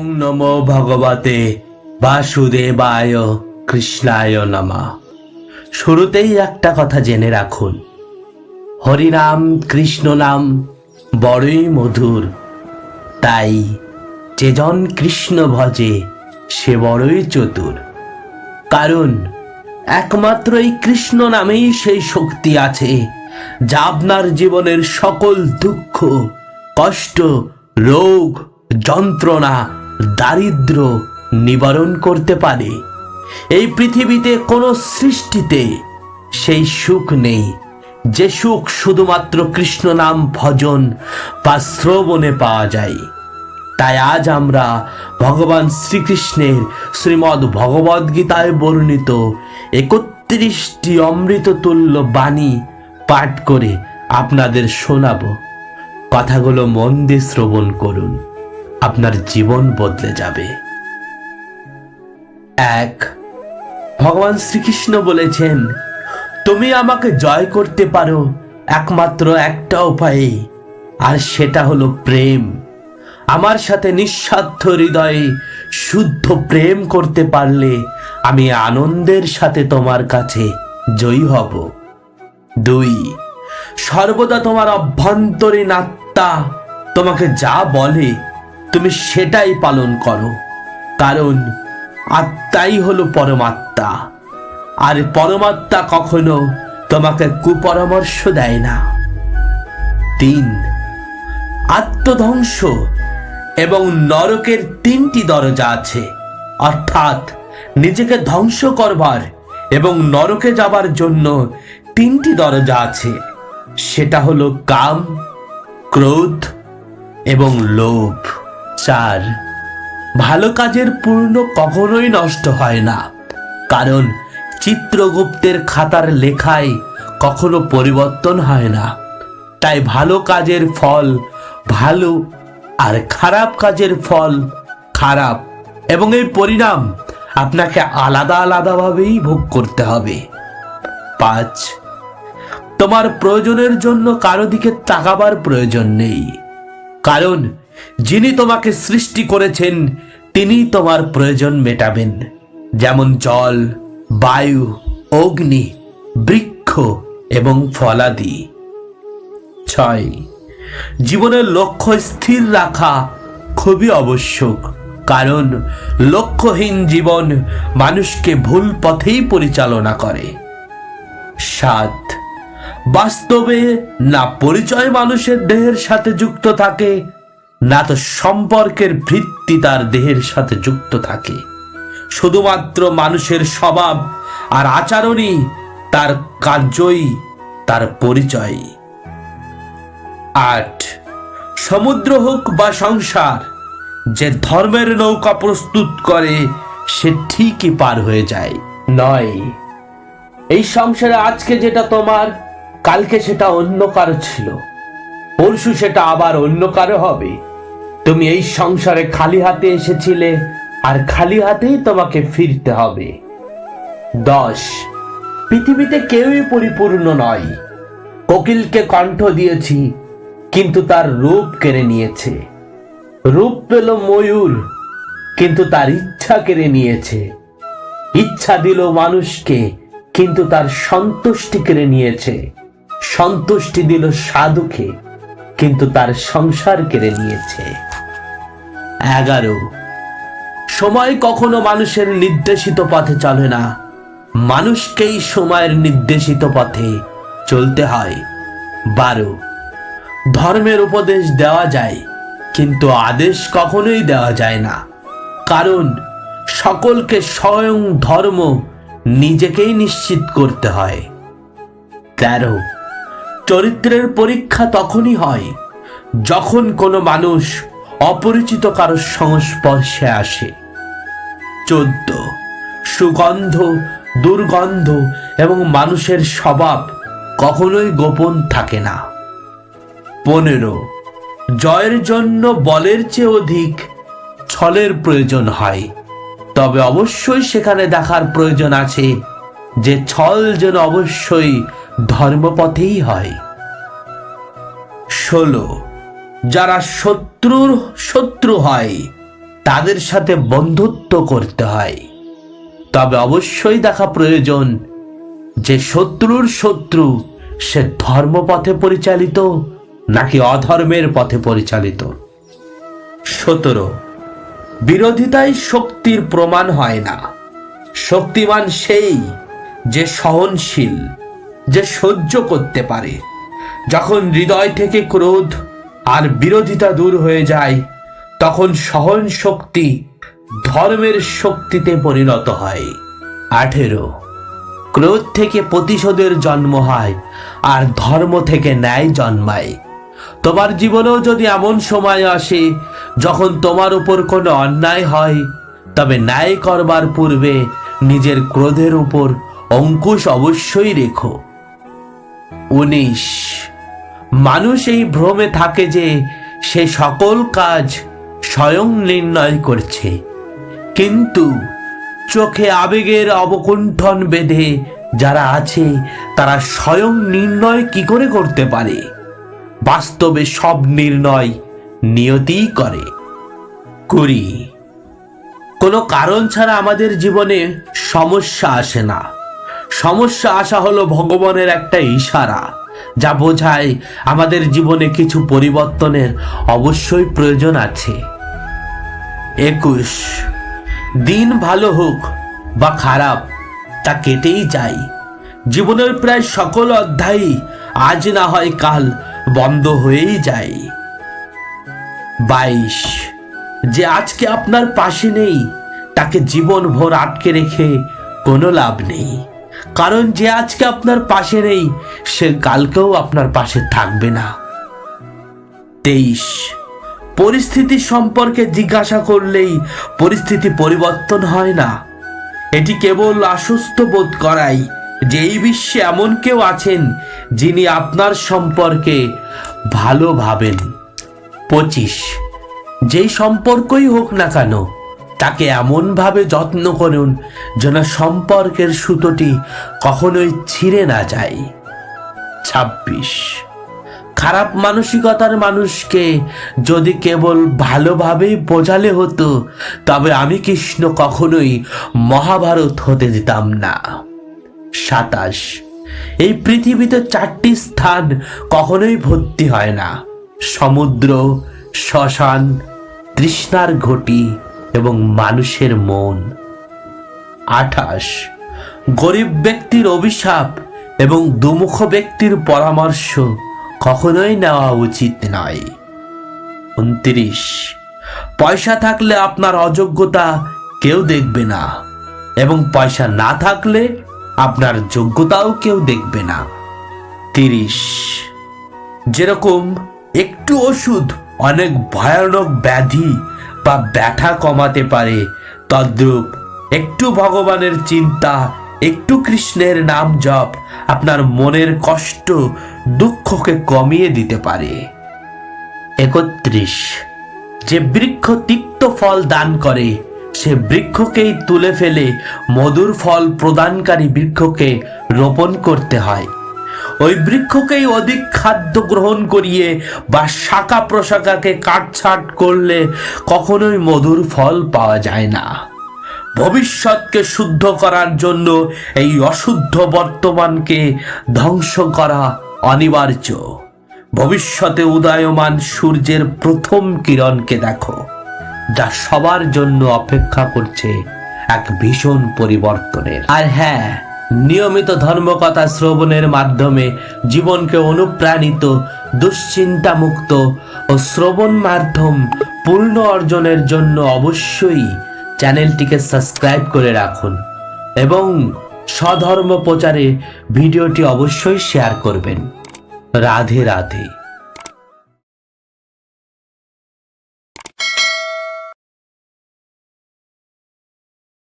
ওং নমো ভগবতে বাসুদেবায় কৃষ্ণায় নমা। শুরুতেই একটা কথা জেনে রাখুন। হরিনাম, কৃষ্ণ নাম, বড়ই মধুর। তাই যেজন কৃষ্ণ ভজে, সে বড়ই চতুর। কারণ একমাত্র এই কৃষ্ণ নামেই সেই শক্তি আছে, যা আপনার জীবনের সকল দুঃখ, কষ্ট, রোগ, যন্ত্রণা দারিদ্র নিবারণ করতে পারে। এই পৃথিবীতে কোনো সৃষ্টিতে সেই সুখ নেই। যে সুখ শুধুমাত্র কৃষ্ণ নাম ভজন বা শ্রবণে পাওয়া যায়। তাই আজ আমরা ভগবান শ্রীকৃষ্ণের শ্রীমদ্ ভগবদ গীতায় বর্ণিত একত্রিশটি অমৃত তুল্য বাণী পাঠ করে আপনাদের শোনাব। কথাগুলো মন দিয়ে শ্রবণ করুন। আপনার জীবন বদলে যাবে। এক, ভগবান শ্রীকৃষ্ণ বলেছেন, তুমি আমাকে জয় করতে পারো একমাত্র একটা উপায়ে আর সেটা হলো প্রেম। আমার সাথে নিঃস্বার্থ হৃদয়ে শুদ্ধ প্রেম করতে পারলে আমি আনন্দের সাথে তোমার কাছে জয়ী হব। দুই, সর্বদা তোমার অভ্যন্তরীণ আত্মা তোমাকে যা বলে তুমি সেটাই পালন করো। কারণ আত্মাই হলো পরমাত্মা। আর পরমাত্মা কখনো তোমাকে কুপরামর্শ দেয় না। তিন, আত্মধ্বংস এবং নরকের তিনটি দরজা আছে। অর্থাৎ নিজেকে ধ্বংস করবার এবং নরকে যাবার জন্য তিনটি দরজা আছে। সেটা হলো কাম, ক্রোধ এবং লোভ। চার, ভালো কাজের পূর্ণ কখনোই নষ্ট হয় না। কারণ চিত্রগুপ্তের খাতার লেখায় কখনো পরিবর্তন হয় না। তাই ভালো কাজের ফল ভালো আর খারাপ কাজের ফল খারাপ। এবং এই পরিণাম আপনাকে আলাদা আলাদাভাবেই ভোগ করতে হবে। পাঁচ, তোমার প্রয়োজনের জন্য কারও দিকে তাকাবার প্রয়োজন নেই। কারণ যিনি তোমাকে সৃষ্টি করেছেন, তিনি তোমার প্রয়োজন মেটাবেন। যেমন জল, বায়ু, অগ্নি, বৃক্ষ এবং ফলাদি। ছয়। জীবনের লক্ষ্য স্থির রাখা খুবই আবশ্যক, কারণ লক্ষ্যহীন জীবন মানুষকে ভুল পথেই পরিচালনা করে। সাত। বাস্তবে না পরিচয় মানুষের দেহের সাথে যুক্ত থাকে না তো সম্পর্কের ভিত্তি তার দেহের সাথে যুক্ত থাকে। শুধুমাত্র মানুষের স্বভাব আর আচরণই তার কার্যই, তার পরিচয়। আট, সমুদ্র হোক বা সংসার, যে ধর্মের নৌকা প্রস্তুত করে, সে ঠিকই পার হয়ে যায়। নয়, এই সংসারে আজকে যেটা তোমার, কালকে সেটা অন্য কারও ছিল। পরশু সেটা আবার অন্য কারও হবে। তুমি এই সংসারে খালি হাতে এসেছিলে, আর খালি হাতেই তোমাকে ফিরতে হবে। দশ, পৃথিবীতে কেউই পরিপূর্ণ নয়। কোকিলকে কণ্ঠ দিয়েছি, কিন্তু তার রূপ কেড়ে নিয়েছে। রূপ পেল ময়ূর, কিন্তু তার ইচ্ছা কেড়ে নিয়েছে। ইচ্ছা দিল মানুষকে, কিন্তু তার সন্তুষ্টি কেড়ে নিয়েছে। সন্তুষ্টি দিল সাধুকে, কিন্তু তার সংসার কেড়ে নিয়েছে। এগারো। সময় কখনো মানুষের নির্দেশিত পথে চলে না। মানুষকেই সময়ের নির্দেশিত পথে চলতে হয়। বারো। ধর্মের উপদেশ দেওয়া যায়, কিন্তু আদেশ কখনোই দেওয়া যায় না। কারণ সকলকে স্বয়ং ধর্ম নিজেকেই নিশ্চিত করতে হয়। তেরো। চরিত্রের পরীক্ষা তখনই হয়, যখন কোনো মানুষ অপরিচিত কারোর সংস্পর্শে আসে। চোদ্দ। সুগন্ধ, দুর্গন্ধ এবং মানুষের স্বভাব কখনোই গোপন থাকে না। পনেরো। জয়ের জন্য বলের চেয়ে অধিক ছলের প্রয়োজন হয়। তবে অবশ্যই সেখানে দেখার প্রয়োজন আছে যে ছল যেন অবশ্যই ধর্মপথেই হয়। ষোলো। যারা শত্রুর শত্রু হয়, তাদের সাথে বন্ধুত্ব করতে হয়। তবে অবশ্যই দেখা প্রয়োজন যে শত্রুর শত্রু সে ধর্মপথে পরিচালিত নাকি অধর্মের পথে পরিচালিত। সতেরো বিরোধিতাই শক্তির প্রমাণ হয় না। শক্তিমান সেই যে সহনশীল, যে সহ্য করতে পারে। যখন হৃদয় থেকে ক্রোধ আর বিরোধিতা দূর হয়ে যায়, তখন সহন শক্তি ধর্মের শক্তিতে পরিণত হয়। আঠেরো। ক্রোধ থেকে প্রতিশোধের জন্ম হয়, আর ধর্ম থেকে ন্যায় জন্মায়। তোমার জীবনেও যদি এমন সময় আসে, যখন তোমার উপর কোনো অন্যায় হয়, তবে ন্যায় করবার পূর্বে নিজের ক্রোধের উপর অঙ্কুশ অবশ্যই রেখো। উনিশ। মানুষ এই ভ্রমে থাকে যে সে সকল কাজ স্বয়ং নির্ণয় করছে। কিন্তু চোখে আবেগের অবকুণ্ঠন বেঁধে যারা আছে, তারা স্বয়ং নির্ণয় কি করে করতে পারে? বাস্তবে সব নির্ণয় নিয়তিই করে। করি, কোনো কারণ ছাড়া আমাদের জীবনে সমস্যা আসে না। সমস্যা আসা হলো ভগবানের একটা ইশারা। যা বোঝায় আমাদের জীবনে কিছু পরিবর্তনের অবশ্যই প্রয়োজন আছে। একুশ। দিন ভালো হোক বা খারাপ, তা কেটেই যায়। জীবনের প্রায় সকল অধ্যায়ই আজ না হয় কাল বন্ধ হয়েই যায়। বাইশ। যে আজকে আপনার পাশে নেই, তাকে জীবন ভোর আটকে রেখে কোনো লাভ নেই। কারণ যে আজকে আপনার পাশে নেই, সে কালকেও আপনার পাশে থাকবে না। তেইশ, পরিস্থিতি সম্পর্কে জিজ্ঞাসা করলেই পরিস্থিতি পরিবর্তন হয় না। এটি কেবল আশ্বস্ত বোধ করায় যে এই বিশ্বে এমন কেউ আছেন যিনি আপনার সম্পর্কে ভালো ভাবেন। পঁচিশ, যেই সম্পর্কই হোক না কেন তাকে এমনভাবে যত্ন করুন যেন সম্পর্কের সুতোটি কখনোই ছিঁড়ে না যায়। ছাব্বিশ। খারাপ মানসিকতার মানুষকে যদি কেবল ভালোভাবেই বোঝালে হতো, তবে আমি কৃষ্ণ কখনোই মহাভারত হতে দিতাম না। সাতাশ। এই পৃথিবীতে চারটি স্থান কখনোই ভর্তি হয় না। সমুদ্র, শ্মশান, তৃষ্ণার ঘটি এবং মানুষের মন। আঠাশ, গরিব ব্যক্তির অভিশাপ এবং দুমুখ ব্যক্তির পরামর্শ কখনোই নেওয়া উচিত নয়। উনত্রিশ, পয়সা থাকলে আপনার অযোগ্যতা কেউ দেখবে না এবং পয়সা না থাকলে আপনার যোগ্যতাও কেউ দেখবে না। তিরিশ, যেরকম একটু ওষুধ অনেক ভয়ানক ব্যাধি বা ব্যথা কমাতে পারে। তদ্রূপ একটু ভগবানের চিন্তা, একটু কৃষ্ণের নাম জপ আপনার মনের কষ্ট দুঃখকে কমিয়ে দিতে পারে। একত্রিশ যে বৃক্ষ তিক্ত ফল দান করে, সে বৃক্ষকেই তুলে ফেলে মধুর ফল প্রদানকারী বৃক্ষকে রোপণ করতে হয়। ওই বৃক্ষকেই অধিক খাদ্য গ্রহণ করিয়ে বা শাখা প্রশাখাকে কাটছাট করলে কখনোই মধুর ফল পাওয়া যায় না। ভবিষ্যৎকে শুদ্ধ করার জন্য এই অশুদ্ধ বর্তমানকে ধ্বংস করা অনিবার্য। ভবিষ্যতে উদয়মান সূর্যের প্রথম কিরণকে দেখো, যা সবার জন্য অপেক্ষা করছে এক ভীষণ পরিবর্তনের। আর হ্যাঁ নিয়মিত ধর্মকথা শ্রবণের মাধ্যমে জীবনকে অনুপ্রাণিত দুশ্চিন্তা মুক্ত ও শ্রবণ মাধ্যম পূর্ণ অর্জনের জন্য অবশ্যই চ্যানেলটিকে সাবস্ক্রাইব করে রাখুন এবং সধর্ম প্রচারে ভিডিওটি অবশ্যই শেয়ার করবেন। রাধে রাধে।